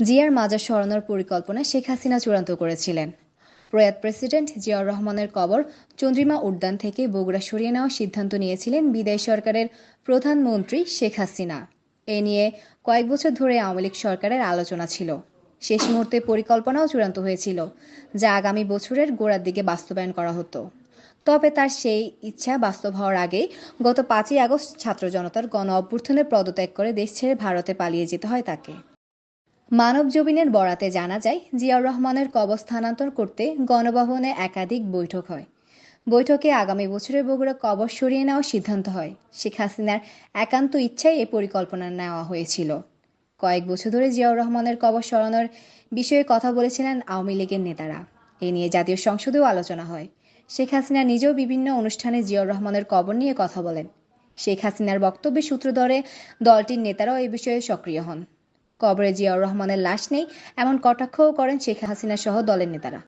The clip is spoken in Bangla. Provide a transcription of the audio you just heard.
জিয়ার মাজার সরানোর পরিকল্পনা শেখ হাসিনা চূড়ান্ত করেছিলেন। প্রয়াত প্রেসিডেন্ট জিয়াউর রহমানের কবর চন্দ্রিমা উদ্যান থেকে বগুড়া সরিয়ে নেওয়ার সিদ্ধান্ত নিয়েছিলেন বিদায়ী সরকারের প্রধানমন্ত্রী শেখ হাসিনা। এ নিয়ে কয়েক বছর ধরে আওয়ামী লীগ সরকারের আলোচনা ছিল। শেষ মুহূর্তে পরিকল্পনাও চূড়ান্ত হয়েছিল, যা আগামী বছরের গোড়ার দিকে বাস্তবায়ন করা হতো। তবে তার সেই ইচ্ছা বাস্তব হওয়ার আগে গত পাঁচই আগস্ট ছাত্র জনতার গণ অভ্যুত্থানের পদত্যাগ করে দেশ ছেড়ে ভারতে পালিয়ে যেতে হয় তাকে। মানব জবিনের বরাতে জানা যায়, জিয়াউর রহমানের কবর স্থানান্তর করতে গণভবনে একাধিক বৈঠক হয়। বৈঠকে আগামী বছরের বগুড়া কবর সরিয়ে নেওয়ার সিদ্ধান্ত হয়। শেখ হাসিনার একান্ত ইচ্ছায় এ পরিকল্পনা নেওয়া হয়েছিল। কয়েক বছর ধরে জিয়াউর রহমানের কবর সরানোর বিষয়ে কথা বলেছিলেন আওয়ামী লীগের নেতারা। এ নিয়ে জাতীয় সংসদেও আলোচনা হয়। শেখ হাসিনা নিজেও বিভিন্ন অনুষ্ঠানে জিয়াউর রহমানের কবর নিয়ে কথা বলেন। শেখ হাসিনার বক্তব্যের সূত্র ধরে দলটির নেতারাও এ বিষয়ে সক্রিয় হন। কবরে জিয়াউর রহমানের লাশ নেই এমন কটাক্ষও করেন শেখ হাসিনা সহ দলের নেতারা।